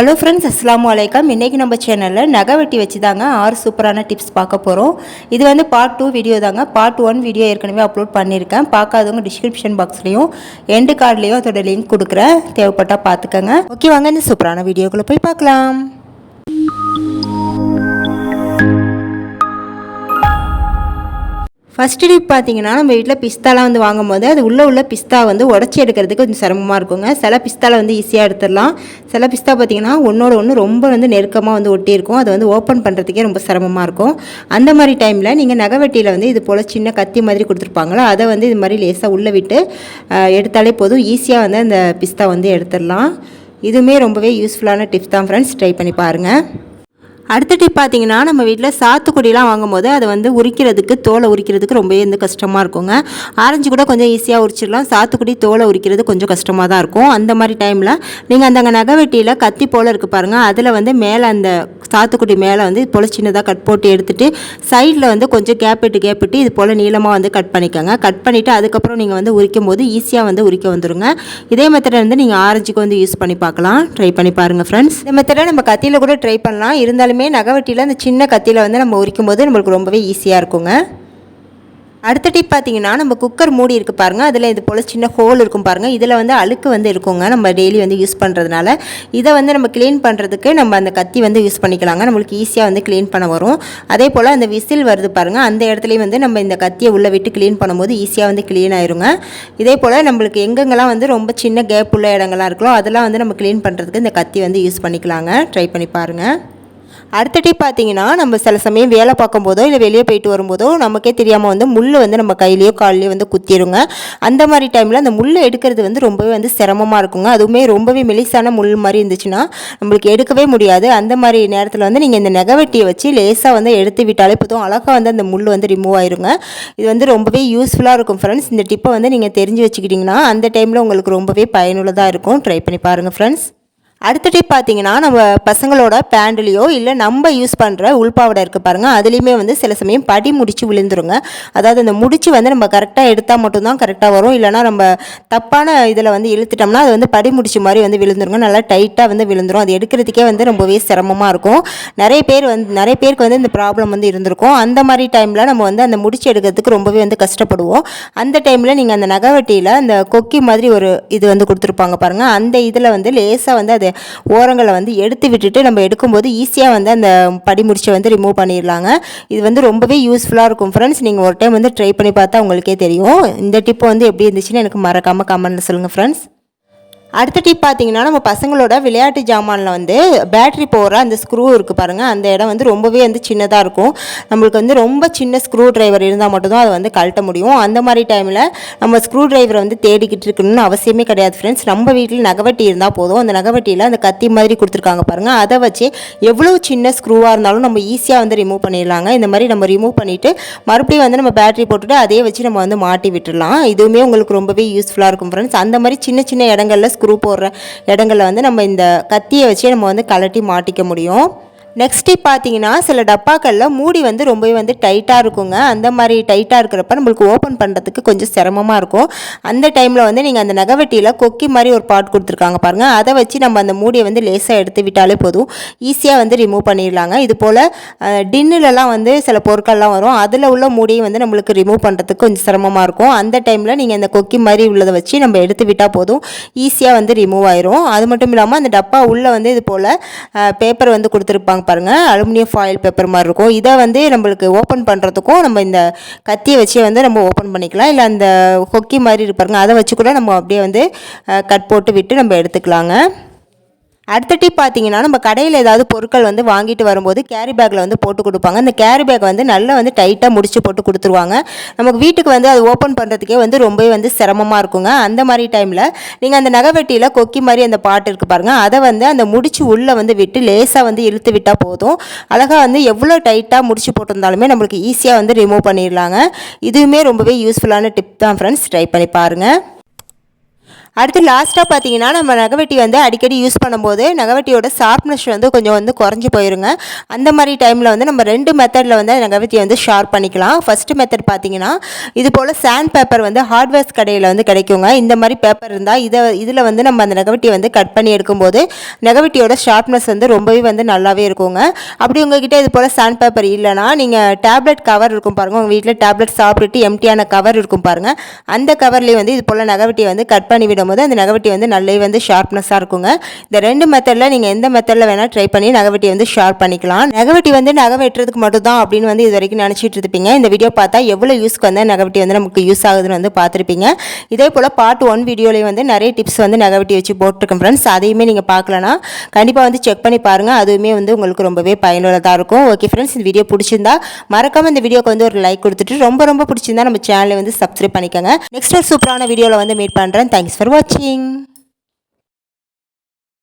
Hello friends அஸ்லாம் வலைக்கம் இன்றைக்கி நம்ம சேனலில் நகை வெட்டி வச்சு தாங்க ஆறு சூப்பரான டிப்ஸ் பார்க்க போகிறோம் இது வந்து பார்ட் டூ வீடியோ தாங்க. பார்ட் ஒன் வீடியோ ஏற்கனவே அப்லோட் பண்ணியிருக்கேன். பார்க்காதவங்க டிஸ்கிரிப்ஷன் பாக்ஸ்லேயும் எண்டு கார்ட்லேயும் அதோட லிங்க் கொடுக்குறேன். தேவைப்பட்டால் பார்த்துக்கோங்க. ஓகே வாங்க இந்த சூப்பரான வீடியோக்குள்ளே போய் பார்க்கலாம். ஃபஸ்ட்டு டிப் பார்த்தீங்கன்னா நம்ம வீட்டில் பிஸ்தாலாம் வந்து வாங்கும்போது அது உள்ளே உள்ள பிஸ்தா வந்து உடச்சி எடுக்கிறதுக்கு கொஞ்சம் சிரமமாக இருக்குங்க. சில பிஸ்தாவில் வந்து ஈஸியாக எடுத்துடலாம். சில பிஸ்தா பார்த்தீங்கன்னா ஒன்றோட ஒன்று ரொம்ப வந்து நெருக்கமாக வந்து ஒட்டியிருக்கும் அதை வந்து ஓப்பன் பண்ணுறதுக்கே ரொம்ப சிரமமாக இருக்கும். அந்த மாதிரி டைமில் நீங்கள் நகைவெட்டியில் வந்து இது போல் சின்ன கத்தி மாதிரி கொடுத்துருப்பாங்களோ அதை வந்து இது மாதிரி லேசாக உள்ளே விட்டு எடுத்தாலே போதும். ஈஸியாக வந்து அந்த பிஸ்தா வந்து எடுத்துடலாம். இதுவுமே ரொம்பவே யூஸ்ஃபுல்லான டிப்ஸ் தான் ஃப்ரெண்ட்ஸ் ட்ரை பண்ணி பாருங்கள் அடுத்த டிப் பார்த்தீங்கன்னா நம்ம வீட்டில் சாத்துக்குடிலாம் வாங்கும்போது அதை வந்து உரிக்கிறதுக்கு தோலை உரிக்கிறதுக்கு ரொம்பவே வந்து கஷ்டமாக இருக்குங்க. ஆரஞ்சு கூட கொஞ்சம் ஈஸியாக உரிச்சிடலாம். சாத்துக்குடி தோலை உரிக்கிறது கொஞ்சம் கஷ்டமாக தான் இருக்கும். அந்த மாதிரி டைமில் நீங்கள் அந்த நகைவெட்டியில் கத்தி போல் இருக்குது பாருங்கள் அதில் வந்து மேலே அந்த சாத்துக்குடி மேலே வந்து இது போல் சின்னதாக கட் போட்டு எடுத்துகிட்டு சைடில் வந்து கொஞ்சம் கேப் விட்டு கேப் விட்டு இது போல் நீளமாக வந்து கட் பண்ணிக்கோங்க. கட் பண்ணிவிட்டு அதுக்கப்புறம் நீங்கள் வந்து உரிக்கும் போது ஈஸியாக வந்து உரிக்க வந்துருங்க. இதே மெத்தடை வந்து நீங்கள் ஆரஞ்சுக்கு வந்து யூஸ் பண்ணி பார்க்கலாம். ட்ரை பண்ணி பாருங்கள் ஃப்ரெண்ட்ஸ் இந்த மெத்தடை நம்ம கத்தியில் கூட ட்ரை பண்ணலாம். இருந்தாலுமே நகவட்டியில் அந்த சின்ன கத்தியில் வந்து நம்ம உரிக்கும் போது நம்மளுக்கு ரொம்பவே ஈஸியாக இருக்குங்க. அடுத்த டிப் பார்த்தீங்கன்னா நம்ம குக்கர் மூடி இருக்குது பாருங்கள் அதில் இது போல் சின்ன ஹோல் இருக்கும் பாருங்கள் இதில் வந்து அழுக்கு வந்து இருக்குங்க. நம்ம டெய்லி வந்து யூஸ் பண்ணுறதுனால இதை வந்து நம்ம க்ளீன் பண்ணுறதுக்கு நம்ம அந்த கத்தி வந்து யூஸ் பண்ணிக்கலாங்க. நம்மளுக்கு ஈஸியாக வந்து க்ளீன் பண்ண வரும். அதே போல் அந்த விசில் வருது பாருங்கள் அந்த இடத்துலையும் வந்து நம்ம இந்த கத்தியை உள்ளே விட்டு க்ளீன் பண்ணும்போது ஈஸியாக வந்து க்ளீன் ஆயிருங்க. இதே போல் நம்மளுக்கு எங்கெங்கெல்லாம் வந்து ரொம்ப சின்ன கேப் உள்ள இடங்கள்லாம் இருக்கோ அதெல்லாம் வந்து நம்ம க்ளீன் பண்ணுறதுக்கு இந்த கத்தி வந்து யூஸ் பண்ணிக்கலாங்க. ட்ரை பண்ணி பாருங்கள் அடுத்த டிப் பார்த்தீங்கன்னா நம்ம சில சமயம் வேலை பார்க்கும்போதோ இல்லை வெளியே போயிட்டு வரும்போதோ நமக்கே தெரியாமல் வந்து முள் வந்து நம்ம கையிலையோ கால்லையோ வந்து குத்திடுங்க அந்த மாதிரி டைமில் அந்த முள்ளை எடுக்கிறது வந்து ரொம்பவே வந்து சிரமமாக இருக்குங்க. அதுவுமே ரொம்பவே மெலிசான முள் மாதிரி இருந்துச்சுன்னா நம்மளுக்கு எடுக்கவே முடியாது. அந்த மாதிரி நேரத்தில் வந்து நீங்கள் இந்த நெகவெட்டியை வச்சு லேசாக வந்து எடுத்து விட்டாலே போதும். அழகாக வந்து அந்த முள் வந்து ரிமூவ் ஆயிருங்க. இது வந்து ரொம்பவே யூஸ்ஃபுல்லாக இருக்கும் ஃப்ரெண்ட்ஸ் இந்த டிப்பை வந்து நீங்கள் தெரிஞ்சு வச்சுக்கிட்டிங்கன்னா அந்த டைமில் உங்களுக்கு ரொம்பவே பயனுள்ளதாக இருக்கும். ட்ரை பண்ணி பாருங்கள் ஃப்ரெண்ட்ஸ் அடுத்த டிப் பார்த்தீங்கன்னா நம்ம பசங்களோட பேண்ட்லேயோ இல்லை நம்ம யூஸ் பண்ணுற உள்பாவடை இருக்குது பாருங்கள் அதுலேயுமே வந்து சில சமயம் படி முடிச்சு விழுந்துருங்க. அதாவது அந்த முடிச்சு வந்து நம்ம கரெக்டாக எடுத்தால் மட்டும்தான் கரெக்டாக வரும். இல்லைனா நம்ம தப்பான இதில் வந்து இழுத்துட்டோம்னா அது வந்து படி முடிச்சு மாதிரி வந்து விழுந்துருங்க. நல்லா டைட்டாக வந்து விழுந்துரும். அது எடுக்கிறதுக்கே வந்து ரொம்பவே சிரமமாக இருக்கும். நிறைய பேர் வந்து நிறைய பேருக்கு வந்து இந்த ப்ராப்ளம் வந்து இருந்திருக்கும். அந்த மாதிரி டைமில் நம்ம வந்து அந்த முடிச்சு எடுக்கிறதுக்கு ரொம்பவே வந்து கஷ்டப்படுவோம். அந்த டைமில் நீங்கள் அந்த நகைவட்டியில் அந்த கொக்கி மாதிரி ஒரு இது வந்து கொடுத்துருப்பாங்க பாருங்கள் அந்த இதில் வந்து லேசாக வந்து அது ஓரங்களை வந்து எடுத்து விட்டுட்டு நம்ம எடுக்கும்போது ஈஸியாக வந்து அந்த படி முடிச்சை வந்து ரிமூவ் பண்ணிடலாங்க. இது வந்து ரொம்பவே யூஸ்ஃபுல்லாக இருக்கும் ஃப்ரெண்ட்ஸ் நீங்கள் ஒரு டைம் வந்து ட்ரை பண்ணி பார்த்தா உங்களுக்கே தெரியும். இந்த டிப்பு வந்து எப்படி இருந்துச்சுன்னு எனக்கு மறக்காமல் கமெண்ட்டில் சொல்லுங்கள் ஃப்ரெண்ட்ஸ் அடுத்த டிப் பார்த்தீங்கன்னா நம்ம பசங்களோட விளையாட்டு ஜாமானில் வந்து பேட்ரி போகிற அந்த ஸ்க்ரூ இருக்குது பாருங்கள் அந்த இடம் வந்து ரொம்பவே வந்து சின்னதாக இருக்கும். நம்மளுக்கு வந்து ரொம்ப சின்ன ஸ்க்ரூ டிரைவர் இருந்தால் மட்டும்தான் அதை வந்து கழட்ட முடியும். அந்த மாதிரி டைமில் நம்ம ஸ்க்ரூ டிரைவரை வந்து தேடிக்கிட்டு இருக்கணும்னு அவசியமே கிடையாது ஃப்ரெண்ட்ஸ் நம்ம வீட்டில் நகவட்டி இருந்தால் போதும். அந்த நகவட்டியில் அந்த கத்தி மாதிரி கொடுத்துருக்காங்க பாருங்கள் அதை வச்சு எவ்வளோ சின்ன ஸ்க்ரூவாக இருந்தாலும் நம்ம ஈஸியாக வந்து ரிமூவ் பண்ணிடலாங்க. இந்த மாதிரி நம்ம ரிமூவ் பண்ணிவிட்டு மறுபடியும் வந்து நம்ம பேட்ரி போட்டுட்டு அதே வச்சு நம்ம வந்து மாட்டி விட்டுடலாம். இதுவுமே உங்களுக்கு ரொம்பவே யூஸ்ஃபுல்லாக இருக்கும் ஃப்ரெண்ட்ஸ் அந்த மாதிரி சின்ன சின்ன இடங்களில் ஸ்க்ரூ போடுற இடங்களில் வந்து நம்ம இந்த கத்தியை வச்சே நம்ம வந்து கலட்டி மாட்டிக்க முடியும். நெக்ஸ்ட்டு பார்த்தீங்கன்னா சில டப்பாக்களில் மூடி வந்து ரொம்பவே வந்து டைட்டாக இருக்குங்க. அந்த மாதிரி டைட்டாக இருக்கிறப்ப நம்மளுக்கு ஓப்பன் பண்ணுறதுக்கு கொஞ்சம் சிரமமாக இருக்கும். அந்த டைமில் வந்து நீங்கள் அந்த நகவெட்டியில் கொக்கி மாதிரி ஒரு பாட் கொடுத்துருக்காங்க பாருங்கள் அதை வச்சு நம்ம அந்த மூடியை வந்து லேசாக எடுத்து விட்டாலே போதும். ஈஸியாக வந்து ரிமூவ் பண்ணிடலாங்க. இது போல் டின்னுலலாம் வந்து சில பொருட்கள்லாம் வரும். அதில் உள்ள மூடியை வந்து நம்மளுக்கு ரிமூவ் பண்ணுறதுக்கு கொஞ்சம் சிரமமாக இருக்கும். அந்த டைமில் நீங்கள் அந்த கொக்கி மாதிரி உள்ளதை வச்சு நம்ம எடுத்து விட்டால் போதும். ஈஸியாக வந்து ரிமூவ் ஆயிரும். அது மட்டும் இல்லாமல் அந்த டப்பா உள்ளே வந்து இது போல் பேப்பர் வந்து கொடுத்துருப்பாங்க பாருங்கள் அலுமினியம் ஃபாயில் பேப்பர் மாதிரி இருக்கும். இதை வந்து நம்மளுக்கு ஓப்பன் பண்ணுறதுக்கும் நம்ம இந்த கத்தியை வச்சே வந்து நம்ம ஓப்பன் பண்ணிக்கலாம். இல்லை அந்த கொக்கி மாதிரி இருப்பாருங்க அதை வச்சு கூட நம்ம அப்படியே வந்து கட் போட்டு விட்டு நம்ம எடுத்துக்கலாங்க. அடுத்த டிப் பார்த்தீங்கன்னா நம்ம கடையில் ஏதாவது பொருட்கள் வந்து வாங்கிட்டு வரும்போது கேரி பேக்கில் வந்து போட்டு கொடுப்பாங்க. அந்த கேரி பேக் வந்து நல்லா வந்து டைட்டாக முடிச்சு போட்டு கொடுத்துருவாங்க. நமக்கு வீட்டுக்கு வந்து அது ஓப்பன் பண்ணுறதுக்கே வந்து ரொம்பவே வந்து சிரமமாக இருக்குங்க. அந்த மாதிரி டைமில் நீங்கள் அந்த நகைவெட்டியில் கொக்கி மாதிரி அந்த பாட்டு இருக்குது பாருங்கள் அதை வந்து அந்த முடிச்சு உள்ளே வந்து விட்டு லேசாக வந்து இழுத்து விட்டால் போதும். அழகாக வந்து எவ்வளோ டைட்டாக முடிச்சு போட்டிருந்தாலுமே நம்மளுக்கு ஈஸியாக வந்து ரிமூவ் பண்ணிடலாங்க. இதுவுமே ரொம்பவே யூஸ்ஃபுல்லான டிப் தான் ஃப்ரெண்ட்ஸ் ட்ரை பண்ணி பாருங்கள் அடுத்து லாஸ்ட்டாக பார்த்தீங்கன்னா நம்ம நகவெட்டி வந்து அடிக்கடி யூஸ் பண்ணும்போது நகவெட்டியோட ஷார்ப்னஸ் வந்து கொஞ்சம் வந்து குறைஞ்சி போயிருங்க. அந்த மாதிரி டைமில் வந்து நம்ம ரெண்டு மெத்தடில் வந்து நகவெட்டியை வந்து ஷார்ப் பண்ணிக்கலாம். ஃபஸ்ட்டு மெத்தட் பார்த்தீங்கன்னா இது போல் சாண்ட் பேப்பர் வந்து ஹார்ட்வேர்ஸ் கடையில் வந்து கிடைக்குங்க. இந்த மாதிரி பேப்பர் இருந்தால் இதை இதில் வந்து நம்ம அந்த நகவெட்டியை வந்து கட் பண்ணி எடுக்கும்போது நகவெட்டியோட ஷார்ப்னஸ் வந்து ரொம்பவே வந்து நல்லாவே இருக்குங்க. அப்படி உங்ககிட்ட இது போல் சாண்ட் பேப்பர் இல்லைன்னா நீங்கள் டேப்லெட் கவர் இருக்கும் பாருங்கள் உங்கள் வீட்டில் டேப்லெட் சாப்பிட்டுட்டு எம்டியான கவர் இருக்கும் பாருங்கள் அந்த கவர்லேயே வந்து இது போல் நகவெட்டியை வந்து கட் பண்ணி போது அந்த நகவட்டி வந்து நல்லே வந்து ஷார்ப்னஸாக இருக்குங்க. இந்த ரெண்டு மெத்தடில் நீங்கள் எந்த மெத்தடில் வேணால் ட்ரை பண்ணி நகவட்டி வந்து ஷார்ப் பண்ணிக்கலாம். நகவட்டி வந்து நகை வெட்டுறதுக்கு மட்டும் தான் அப்படின்னு வந்து இது வரைக்கும் நினச்சிட்டு இருப்பீங்க இந்த வீடியோ பார்த்தா எவ்வளோ யூஸ்க்கு வந்து நகவெட்டி வந்து நமக்கு யூஸ் ஆகுதுன்னு வந்து பார்த்துருப்பீங்க. இதே போல் பார்ட் ஒன் வீடியோலேயும் வந்து நிறைய டிப்ஸ் வந்து நகவெட்டி வச்சு போட்டிருக்கேன் ஃப்ரெண்ட்ஸ் அதையுமே நீங்கள் பார்க்கலனா கண்டிப்பாக வந்து செக் பண்ணி பாருங்கள் அதுவுமே வந்து உங்களுக்கு ரொம்பவே பயனுள்ளதாக இருக்கும். ஓகே ஃப்ரெண்ட்ஸ் இந்த வீடியோ பிடிச்சிருந்தா மறக்காம இந்த வீடியோக்கு வந்து ஒரு லைக் கொடுத்துட்டு ரொம்ப ரொம்ப பிடிச்சிருந்தா நம்ம சேனலை வந்து சப்ஸ்கிரைப் பண்ணிக்கோங்க. நெக்ஸ்ட் ஒரு சூப்பரான வீடியோவில் வந்து மீட் பண்ணுறேன் தேங்க்ஸ் ஃபார் watching.